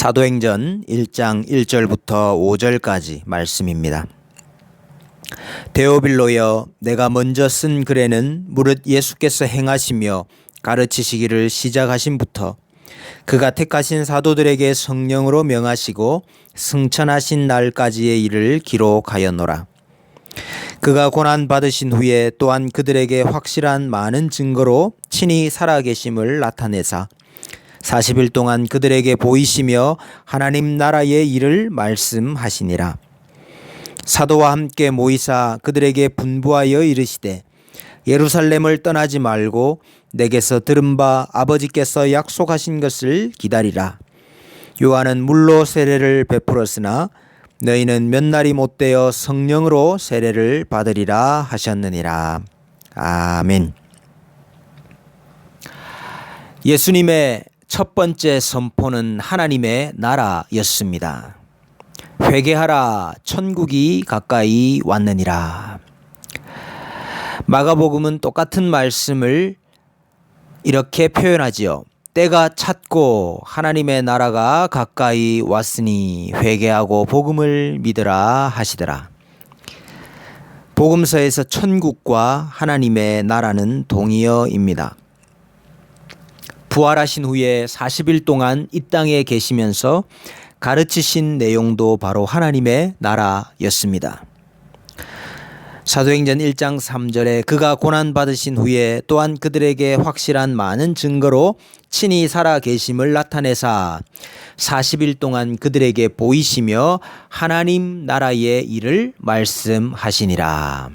사도행전 1장 1절부터 5절까지 말씀입니다. 데오빌로여 내가 먼저 쓴 글에는 무릇 예수께서 행하시며 가르치시기를 시작하신부터 그가 택하신 사도들에게 성령으로 명하시고 승천하신 날까지의 일을 기록하였노라. 그가 고난 받으신 후에 또한 그들에게 확실한 많은 증거로 친히 살아계심을 나타내사 40일 동안 그들에게 보이시며 하나님 나라의 일을 말씀하시니라. 사도와 함께 모이사 그들에게 분부하여 이르시되 예루살렘을 떠나지 말고 내게서 들은 바 아버지께서 약속하신 것을 기다리라. 요한은 물로 세례를 베풀었으나 너희는 몇 날이 못되어 성령으로 세례를 받으리라 하셨느니라. 아멘. 예수님의 첫 번째 선포는 하나님의 나라였습니다. 회개하라 천국이 가까이 왔느니라. 마가복음은 똑같은 말씀을 이렇게 표현하지요. 때가 찼고 하나님의 나라가 가까이 왔으니 회개하고 복음을 믿으라 하시더라. 복음서에서 천국과 하나님의 나라는 동의어입니다. 부활하신 후에 40일 동안 이 땅에 계시면서 가르치신 내용도 바로 하나님의 나라였습니다. 사도행전 1장 3절에 그가 고난 받으신 후에 또한 그들에게 확실한 많은 증거로 친히 살아 계심을 나타내사 40일 동안 그들에게 보이시며 하나님 나라의 일을 말씀하시니라.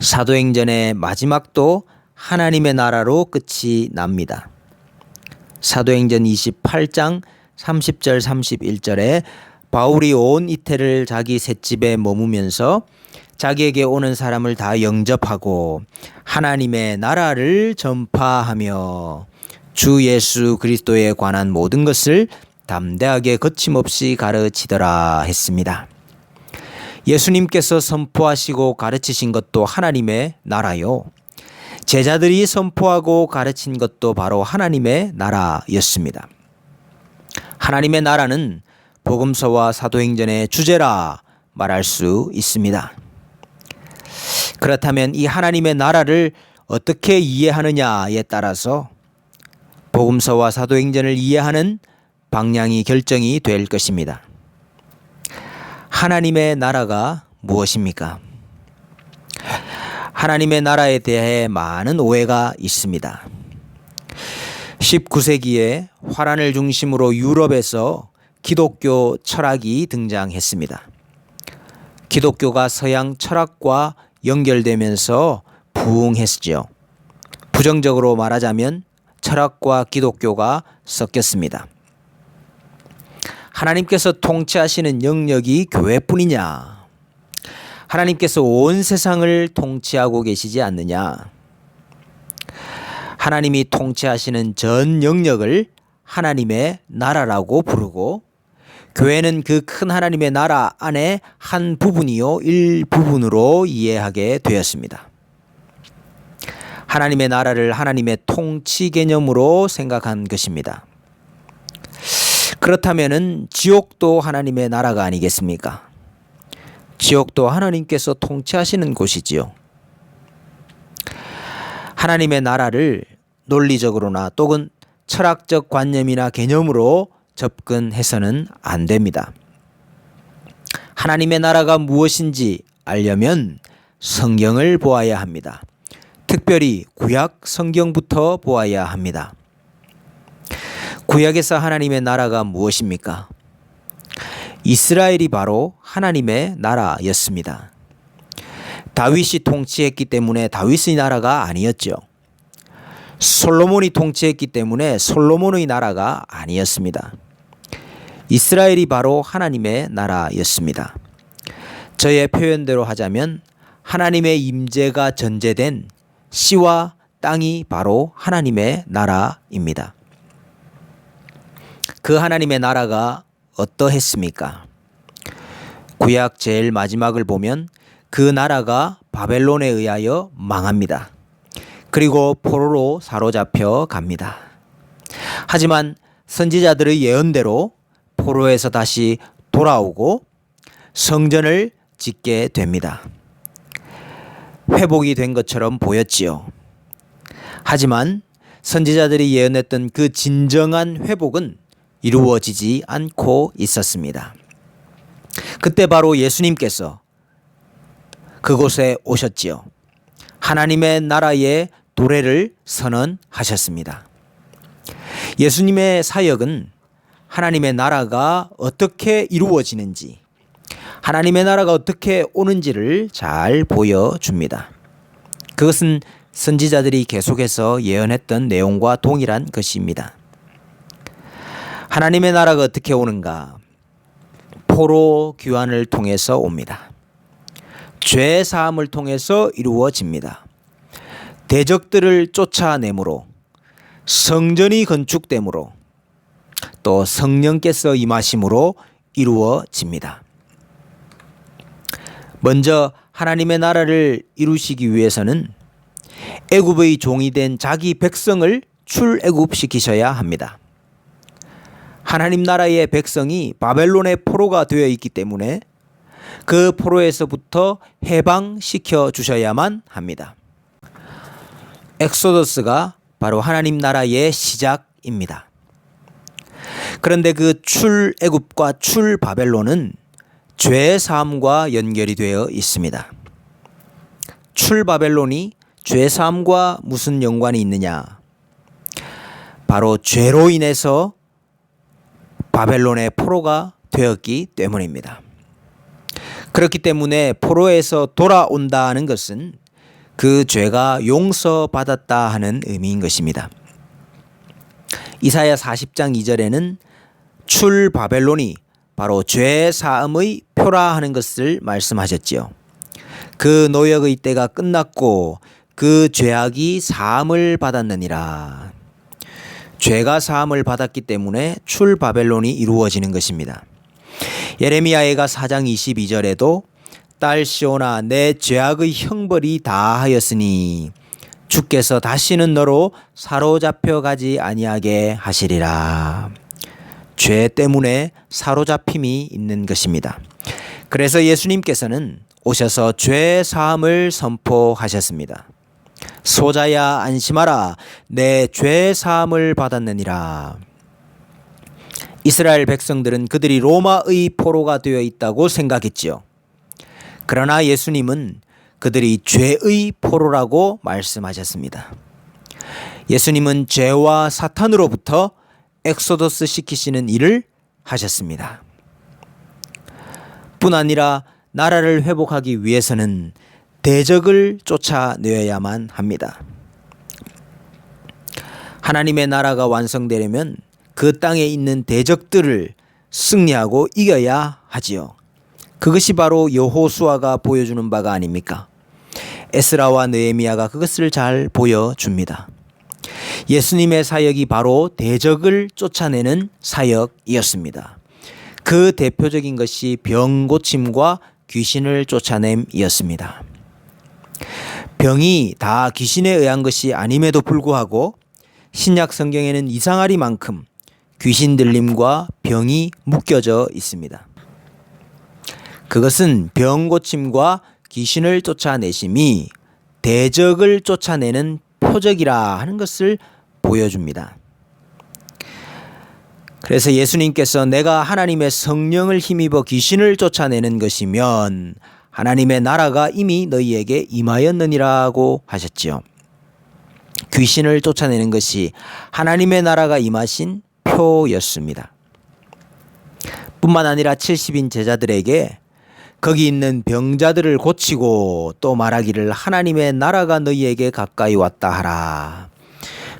사도행전의 마지막도 하나님의 나라로 끝이 납니다. 사도행전 28장 30절 31절에 바울이 온 이태를 자기 셋집에 머무면서 자기에게 오는 사람을 다 영접하고 하나님의 나라를 전파하며 주 예수 그리스도에 관한 모든 것을 담대하게 거침없이 가르치더라 했습니다. 예수님께서 선포하시고 가르치신 것도 하나님의 나라요. 제자들이 선포하고 가르친 것도 바로 하나님의 나라였습니다. 하나님의 나라는 복음서와 사도행전의 주제라 말할 수 있습니다. 그렇다면 이 하나님의 나라를 어떻게 이해하느냐에 따라서 복음서와 사도행전을 이해하는 방향이 결정이 될 것입니다. 하나님의 나라가 무엇입니까? 하나님의 나라에 대해 많은 오해가 있습니다. 19세기에 화란을 중심으로 유럽에서 기독교 철학이 등장했습니다. 기독교가 서양 철학과 연결되면서 부흥했죠. 부정적으로 말하자면 철학과 기독교가 섞였습니다. 하나님께서 통치하시는 영역이 교회뿐이냐? 하나님께서 온 세상을 통치하고 계시지 않느냐? 하나님이 통치하시는 전 영역을 하나님의 나라라고 부르고 교회는 그 큰 하나님의 나라 안에 한 부분이요 일부분으로 이해하게 되었습니다. 하나님의 나라를 하나님의 통치 개념으로 생각한 것입니다. 그렇다면은 지옥도 하나님의 나라가 아니겠습니까? 지옥도 하나님께서 통치하시는 곳이지요. 하나님의 나라를 논리적으로나 또는 철학적 관념이나 개념으로 접근해서는 안 됩니다. 하나님의 나라가 무엇인지 알려면 성경을 보아야 합니다. 특별히 구약 성경부터 보아야 합니다. 구약에서 하나님의 나라가 무엇입니까? 이스라엘이 바로 하나님의 나라였습니다. 다윗이 통치했기 때문에 다윗의 나라가 아니었죠. 솔로몬이 통치했기 때문에 솔로몬의 나라가 아니었습니다. 이스라엘이 바로 하나님의 나라였습니다. 저의 표현대로 하자면 하나님의 임재가 전제된 씨와 땅이 바로 하나님의 나라입니다. 그 하나님의 나라가 어떠했습니까? 구약 제일 마지막을 보면 그 나라가 바벨론에 의하여 망합니다. 그리고 포로로 사로잡혀 갑니다. 하지만 선지자들의 예언대로 포로에서 다시 돌아오고 성전을 짓게 됩니다. 회복이 된 것처럼 보였지요. 하지만 선지자들이 예언했던 그 진정한 회복은 이루어지지 않고 있었습니다. 그때 바로 예수님께서 그곳에 오셨지요. 하나님의 나라의 도래를 선언하셨습니다. 예수님의 사역은 하나님의 나라가 어떻게 이루어지는지, 하나님의 나라가 어떻게 오는지를 잘 보여줍니다. 그것은 선지자들이 계속해서 예언했던 내용과 동일한 것입니다. 하나님의 나라가 어떻게 오는가? 포로 귀환을 통해서 옵니다. 죄 사함을 통해서 이루어집니다. 대적들을 쫓아내므로 성전이 건축됨으로 또 성령께서 임하심으로 이루어집니다. 먼저 하나님의 나라를 이루시기 위해서는 애굽의 종이 된 자기 백성을 출애굽시키셔야 합니다. 하나님 나라의 백성이 바벨론의 포로가 되어 있기 때문에 그 포로에서부터 해방시켜 주셔야만 합니다. 엑소더스가 바로 하나님 나라의 시작입니다. 그런데 그 출애굽과 출바벨론은 죄 사함과 연결이 되어 있습니다. 출바벨론이 죄 사함과 무슨 연관이 있느냐? 바로 죄로 인해서 바벨론의 포로가 되었기 때문입니다. 그렇기 때문에 포로에서 돌아온다는 것은 그 죄가 용서받았다 하는 의미인 것입니다. 이사야 40장 2절에는 출 바벨론이 바로 죄 사함의 표라 하는 것을 말씀하셨지요. 그 노역의 때가 끝났고 그 죄악이 사함을 받았느니라. 죄가 사함을 받았기 때문에 출 바벨론이 이루어지는 것입니다. 예레미야애가 4장 22절에도 딸 시오나 내 죄악의 형벌이 다하였으니 주께서 다시는 너로 사로잡혀 가지 아니하게 하시리라. 죄 때문에 사로잡힘이 있는 것입니다. 그래서 예수님께서는 오셔서 죄 사함을 선포하셨습니다. 소자야 안심하라 내 죄 사함을 받았느니라. 이스라엘 백성들은 그들이 로마의 포로가 되어 있다고 생각했지요. 그러나 예수님은 그들이 죄의 포로라고 말씀하셨습니다. 예수님은 죄와 사탄으로부터 엑소더스 시키시는 일을 하셨습니다. 뿐 아니라 나라를 회복하기 위해서는 대적을 쫓아내야만 합니다. 하나님의 나라가 완성되려면 그 땅에 있는 대적들을 승리하고 이겨야 하지요. 그것이 바로 여호수아가 보여주는 바가 아닙니까? 에스라와 느헤미야가 그것을 잘 보여줍니다. 예수님의 사역이 바로 대적을 쫓아내는 사역이었습니다. 그 대표적인 것이 병 고침과 귀신을 쫓아냄이었습니다. 병이 다 귀신에 의한 것이 아님에도 불구하고 신약 성경에는 이상하리만큼 귀신 들림과 병이 묶여져 있습니다. 그것은 병 고침과 귀신을 쫓아내심이 대적을 쫓아내는 표적이라 하는 것을 보여줍니다. 그래서 예수님께서 내가 하나님의 성령을 힘입어 귀신을 쫓아내는 것이면 하나님의 나라가 이미 너희에게 임하였느니라고 하셨지요. 귀신을 쫓아내는 것이 하나님의 나라가 임하신 표였습니다. 뿐만 아니라 70인 제자들에게 거기 있는 병자들을 고치고 또 말하기를 하나님의 나라가 너희에게 가까이 왔다 하라.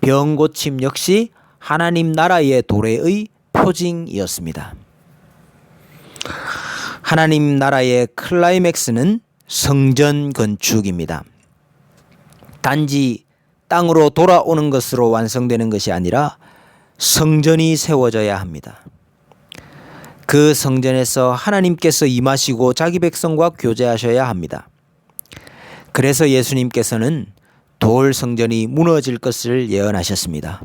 병 고침 역시 하나님 나라의 도래의 표징이었습니다. 하나님 나라의 클라이맥스는 성전 건축입니다. 단지 땅으로 돌아오는 것으로 완성되는 것이 아니라 성전이 세워져야 합니다. 그 성전에서 하나님께서 임하시고 자기 백성과 교제하셔야 합니다. 그래서 예수님께서는 돌 성전이 무너질 것을 예언하셨습니다.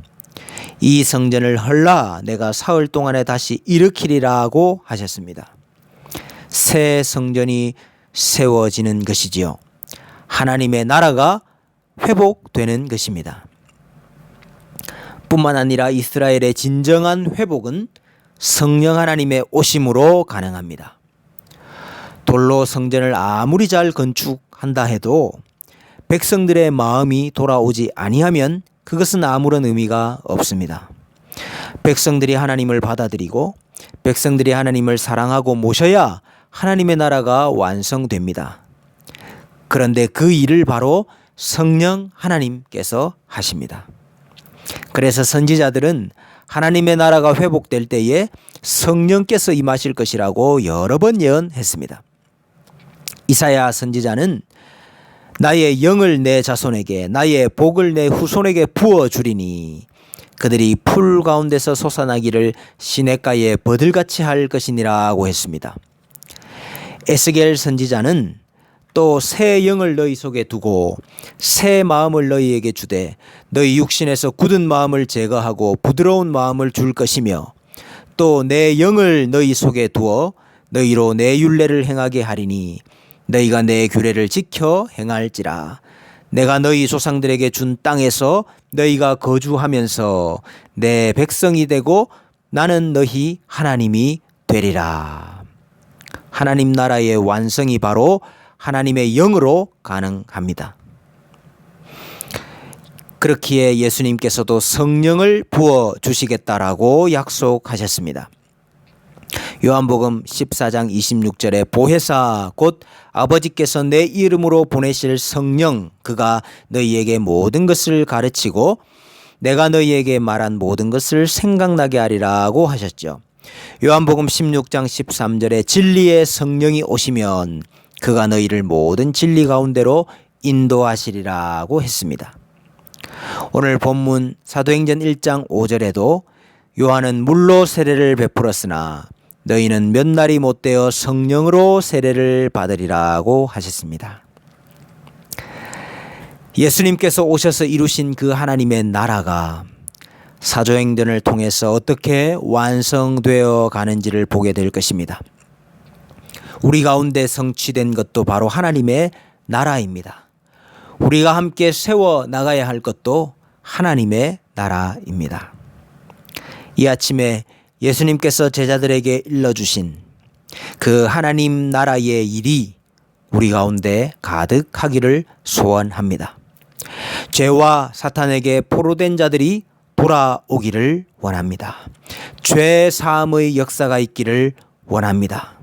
이 성전을 헐라 내가 사흘 동안에 다시 일으키리라고 하셨습니다. 새 성전이 세워지는 것이지요. 하나님의 나라가 회복되는 것입니다. 뿐만 아니라 이스라엘의 진정한 회복은 성령 하나님의 오심으로 가능합니다. 돌로 성전을 아무리 잘 건축한다 해도 백성들의 마음이 돌아오지 아니하면 그것은 아무런 의미가 없습니다. 백성들이 하나님을 받아들이고 백성들이 하나님을 사랑하고 모셔야 하나님의 나라가 완성됩니다. 그런데 그 일을 바로 성령 하나님께서 하십니다. 그래서 선지자들은 하나님의 나라가 회복될 때에 성령께서 임하실 것이라고 여러 번 예언했습니다. 이사야 선지자는 나의 영을 내 자손에게 나의 복을 내 후손에게 부어 주리니 그들이 풀 가운데서 솟아나기를 시냇가에 버들같이 할 것이니라고 했습니다. 에스겔 선지자는 또 새 영을 너희 속에 두고 새 마음을 너희에게 주되 너희 육신에서 굳은 마음을 제거하고 부드러운 마음을 줄 것이며 또 내 영을 너희 속에 두어 너희로 내 율례를 행하게 하리니 너희가 내 규례를 지켜 행할지라 내가 너희 조상들에게 준 땅에서 너희가 거주하면서 내 백성이 되고 나는 너희 하나님이 되리라. 하나님 나라의 완성이 바로 하나님의 영으로 가능합니다. 그렇기에 예수님께서도 성령을 부어 주시겠다라고 약속하셨습니다. 요한복음 14장 26절에 보혜사 곧 아버지께서 내 이름으로 보내실 성령 그가 너희에게 모든 것을 가르치고 내가 너희에게 말한 모든 것을 생각나게 하리라고 하셨죠. 요한복음 16장 13절에 진리의 성령이 오시면 그가 너희를 모든 진리 가운데로 인도하시리라고 했습니다. 오늘 본문 사도행전 1장 5절에도 요한은 물로 세례를 베풀었으나 너희는 몇 날이 못 되어 성령으로 세례를 받으리라고 하셨습니다. 예수님께서 오셔서 이루신 그 하나님의 나라가 사도행전을 통해서 어떻게 완성되어 가는지를 보게 될 것입니다. 우리 가운데 성취된 것도 바로 하나님의 나라입니다. 우리가 함께 세워 나가야 할 것도 하나님의 나라입니다. 이 아침에 예수님께서 제자들에게 일러주신 그 하나님 나라의 일이 우리 가운데 가득하기를 소원합니다. 죄와 사탄에게 포로된 자들이 돌아오기를 원합니다. 죄 사함의 역사가 있기를 원합니다.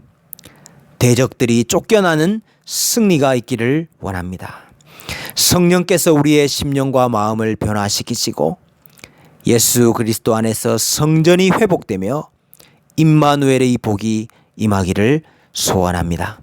대적들이 쫓겨나는 승리가 있기를 원합니다. 성령께서 우리의 심령과 마음을 변화시키시고 예수 그리스도 안에서 성전이 회복되며 임마누엘의 복이 임하기를 소원합니다.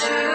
Thank you.